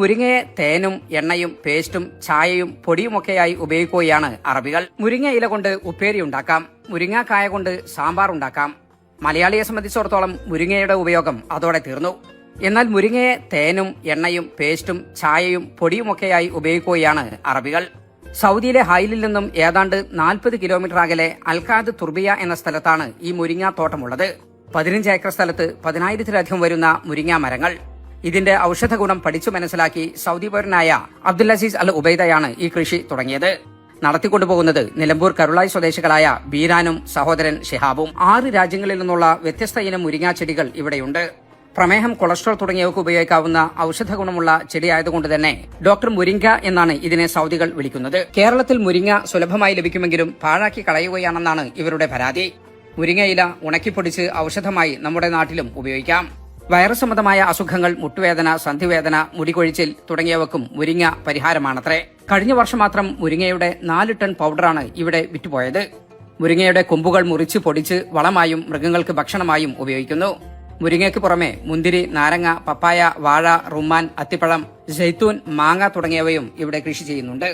മുരിങ്ങയെ തേനും എണ്ണയും പേസ്റ്റും ചായയും പൊടിയുമൊക്കെയായി ഉപയോഗിക്കുകയാണ് അറബികൾ. മുരിങ്ങ ഇല കൊണ്ട് ഉപ്പേരി ഉണ്ടാക്കാം. മുരിങ്ങാക്കായ കൊണ്ട് സാമ്പാർ ഉണ്ടാക്കാം. മലയാളിയെ സംബന്ധിച്ചിടത്തോളം മുരിങ്ങയുടെ ഉപയോഗം അതോടെ തീർന്നു. എന്നാൽ മുരിങ്ങയെ തേനും എണ്ണയും പേസ്റ്റും ചായയും പൊടിയുമൊക്കെയായി ഉപയോഗിക്കുകയാണ് അറബികൾ. സൗദിയിലെ ഹൈലിൽ നിന്നും ഏതാണ്ട് നാൽപ്പത് കിലോമീറ്റർ അകലെ അൽഖാദ് തുർബിയ എന്ന സ്ഥലത്താണ് ഈ മുരിങ്ങാ തോട്ടമുള്ളത് പതിനഞ്ച് ഏക്കർ സ്ഥലത്ത് പതിനായിരത്തിലധികം വരുന്ന മുരിങ്ങാ മരങ്ങൾ ഇതിന്റെ ഔഷധ ഗുണം പഠിച്ചു മനസ്സിലാക്കി സൗദി പൗരനായ അബ്ദുൽ അസീസ് അൽ ഉബൈദയാണ് ഈ കൃഷി തുടങ്ങിയത്. നടത്തിക്കൊണ്ടുപോകുന്നത് നിലമ്പൂർ കരുളായി സ്വദേശികളായ ബീരാനും സഹോദരൻ ഷിഹാബും. ആറ് രാജ്യങ്ങളിൽ നിന്നുള്ള വ്യത്യസ്ത ഇനം മുരിങ്ങാ ചെടികൾ ഇവിടെയുണ്ട്. പ്രമേഹം കൊളസ്ട്രോൾ തുടങ്ങിയവർക്ക് ഉപയോഗിക്കാവുന്ന ഔഷധ ഗുണമുള്ള ചെടിയായതുകൊണ്ട് തന്നെ ഡോക്ടർ മുരിങ്ക എന്നാണ് ഇതിനെ സൗദികൾ വിളിക്കുന്നത്. കേരളത്തിൽ മുരിങ്ങ സുലഭമായി ലഭിക്കുമെങ്കിലും പാഴാക്കി കളയുകയാണെന്നാണ് ഇവരുടെ പരാതി. മുരിങ്ങയില ഉണക്കിപ്പൊടിച്ച് ഔഷധമായി നമ്മുടെ നാട്ടിലും ഉപയോഗിക്കാം. വയറു സംബന്ധമായ അസുഖങ്ങൾ മുട്ടുവേദന സന്ധിവേദന മുടികൊഴിച്ചിൽ തുടങ്ങിയവക്കും മുരിങ്ങ പരിഹാരമാണത്രേ. കഴിഞ്ഞ വർഷം മാത്രം മുരിങ്ങയുടെ നാല് ടൺ പൗഡറാണ് ഇവിടെ വിറ്റുപോയത്. മുരിങ്ങയുടെ കൊമ്പുകൾ മുറിച്ച് പൊടിച്ച് വളമായും മൃഗങ്ങൾക്ക് ഭക്ഷണമായും ഉപയോഗിക്കുന്നു. മുരിങ്ങയ്ക്ക് പുറമെ മുന്തിരി നാരങ്ങ പപ്പായ വാഴ റുമാൻ അത്തിപ്പഴം ജൈത്തൂൻ മാങ്ങ തുടങ്ങിയവയും ഇവിടെ കൃഷി ചെയ്യുന്നുണ്ട്.